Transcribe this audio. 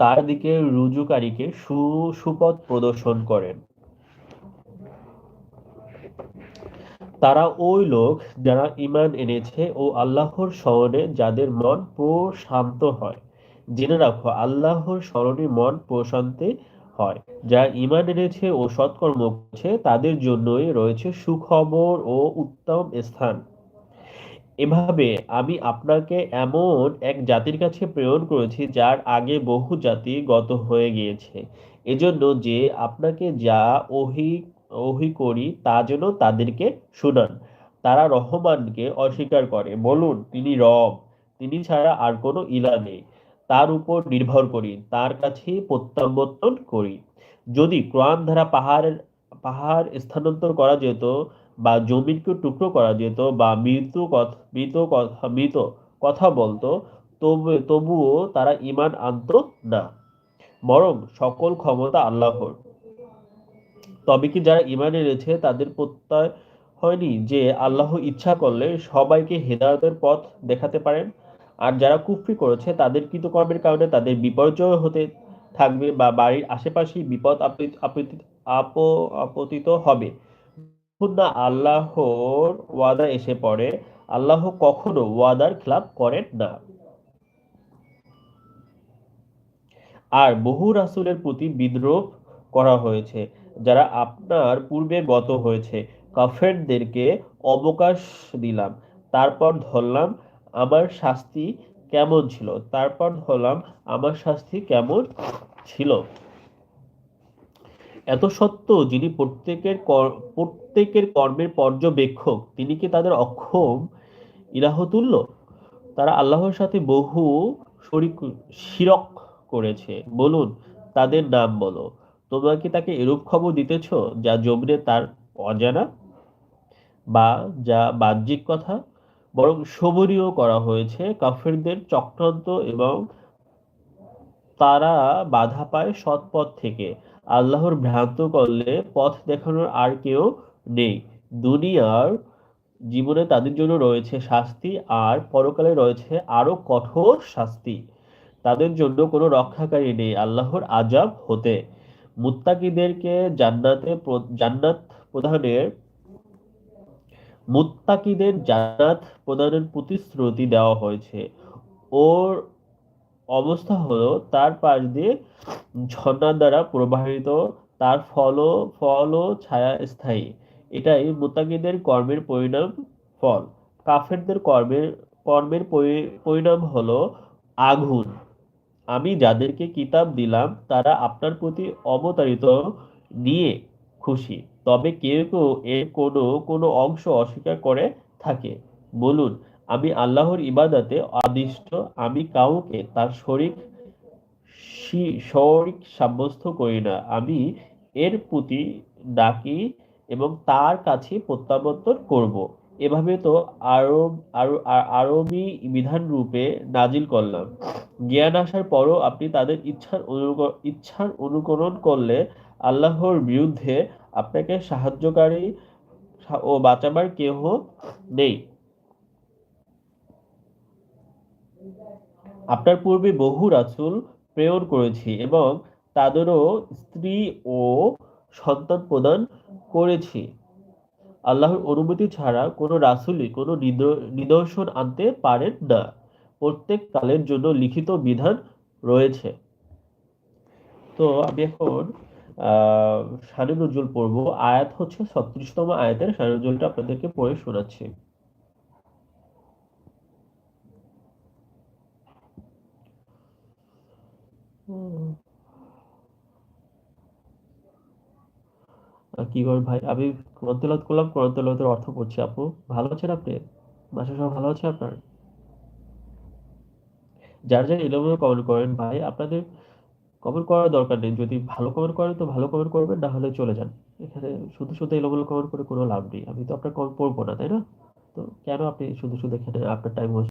তার দিকে রুজুকারীকে সুপথ প্রদর্শন করেন। তারা ওই লোক যারা ঈমান এনেছে ও আল্লাহর স্মরণে যাদের মন প্রশান্ত হয়। জেনে রাখো, আল্লাহর স্মরণে মন প্রশান্তি হয়। যারা ঈমান এনেছে ও সৎকর্ম করছে, তাদের জন্যই রয়েছে সুখবর ও উত্তম স্থান। এভাবে আমি আপনাকে এমন এক জাতির কাছে প্রেরণ করেছি, যার আগে বহু জাতি গত হয়ে গিয়েছে। এজন্য যে আপনাকে যা ওহি ওহি করি, তা যেন তাদেরকে শুনান। তারা রহমানকে অস্বীকার করে। বলুন, তিনি রব, তিনি ছাড়া আর কোনো ইলা নেই। তার উপর নির্ভর করি, তার কাছে প্রত্যাবর্তন করি। যদি কোরআন ধারা পাহাড়ের, পাহাড় স্থানান্তর করা যেত বা জমিনকে টুকরো করা যেত বা মৃত্যু কথা, মৃত কথা মৃত কথা বলতো, তবু, তবুও তারা ইমান আনতো না। বরং সকল ক্ষমতা আল্লাহর। তবে কি যারা ইমান এনেছে তাদের প্রত্যয় হয়নি যে আল্লাহ ইচ্ছা করলে সবাইকে হেদায়তের পথ দেখাতে পারেন? আর যারা কুফরি করেছে, তাদের কৃতকর্মের কারণে তাদের বিপর্যয় হতে থাকবে বা বাড়ির আশেপাশেই বিপদ আপতিত হবে। না আল্লাহর ওয়াদা এসে পড়ে, আল্লাহ কখনো ওয়াদার খেলাপ করেন না। আর বহু রাসুলের প্রতি বিদ্রোহ করা হয়েছে। যারা আপনার পূর্বে গত হয়েছে। কাফেরদেরকে অবকাশ দিলাম, তারপর ধরলাম আমার শাস্তি কেমন ছিল? তারপর ধরলাম আমার শাস্তি কেমন ছিল? এত সত্য যিনি প্রত্যেকের প্রত্যেকের কর্মের পর্যবেক্ষক, তিনি কি তাদের অক্ষম ইলাহতুল্য? তারা আল্লাহর সাথে বহু শরিক, শিরক করেছে। বলুন, তাদের নাম বলো। তোমরা কি তাকে এরূপ খবর দিতেছ, যা জমিনে তার অজানা? বা যা বাহ্যিক কথা? বরং সমরীয় করা হয়েছে, কাফেরদের চক্রান্ত এবং তারা বাধা পায় সৎ পথ থেকে। আল্লাহর ভ্রান্ত করলে পথ দেখানোর আর কেউ নেই। দুনিয়ার জীবনে তাদের জন্য রয়েছে শাস্তি, আর পরকালে রয়েছে আরও কঠোর শাস্তি। তাদের জন্য কোনো রক্ষাকারী নেই, আল্লাহর আজাব হতে। মুত্তাকিদেরকে জান্নাতে জান্নাত প্রদানের, মুত্তাকিদের জান্নাত প্রদানের প্রতিশ্রুতি দেওয়া হয়েছে। ওর অবস্থা হলো, তার পাশ দিয়ে ঝর্ণার দ্বারা প্রবাহিত, তার ফল ফল ছায়া স্থায়ী এটাই মুতাকিদের কর্মের পরিণাম ফল। কাফেরদের কর্মের কর্মের পরিণাম হলো আগুন। আমি যাদেরকে কিতাব দিলাম, তারা আপনার প্রতি অবতারিত নিয়ে খুশি। তবে কেউ কেউ এর কোনো কোনো অংশ অস্বীকার করে থাকে। বলুন, আমি আল্লাহর ইবাদাতে আদিষ্ট। আমি কাউকে তার শরিক শরিক সাব্যস্ত করি না। আমি এর প্রতি ডাকি এবং তার কাছে প্রত্যাবর্তন করব। এভাবে তো আরব আরবি বিধান রূপে নাজিল করলাম। জ্ঞান আসার পরও আপনি তাদের ইচ্ছার ইচ্ছার অনুকরণ করলে আল্লাহর বিরুদ্ধে আপনাকে সাহায্যকারী ও বাঁচাবার কেহ নেই। আপনার পূর্বে বহু রাসুল প্রেরণ করেছি এবং তাদেরও স্ত্রী ও সন্তান প্রদান করেছি। আল্লাহর অনুমতি ছাড়া কোনো রাসুলই কোনো নিদর্শন আনতে পারেন না। প্রত্যেক কালের জন্য লিখিত বিধান রয়েছে। তো আমি এখন শানে নজরুল পড়ব। আয়াত হচ্ছে ছত্রিশতম আয়াতের। শানে নজরুলটা আপনাদেরকে পড়ে শোনাচ্ছি। কি করেন ভাই? আমি কোরআন তেলাওয়াত করলাম কোরআন তেলাওয়াতের অর্থ পড়ছি আপু। ভালো আছেন আপনি? বাসা সব ভালো আছে আপনার? যার যার এলোমেলো কমেন্ট করেন ভাই, আপনাদের কমেন্ট করার দরকার নেই। যদি ভালো কমেন্ট করেন তো ভালো কমেন্ট করবেন, না হলে চলে যান। এখানে শুধু শুধু এলোমেলো কমেন্ট করে কোনো লাভ নেই। আমি তো আপনার কমেন্ট পড়ব না, তাই না? তো কেন আপনি শুধু শুধু এখানে আপনার টাইম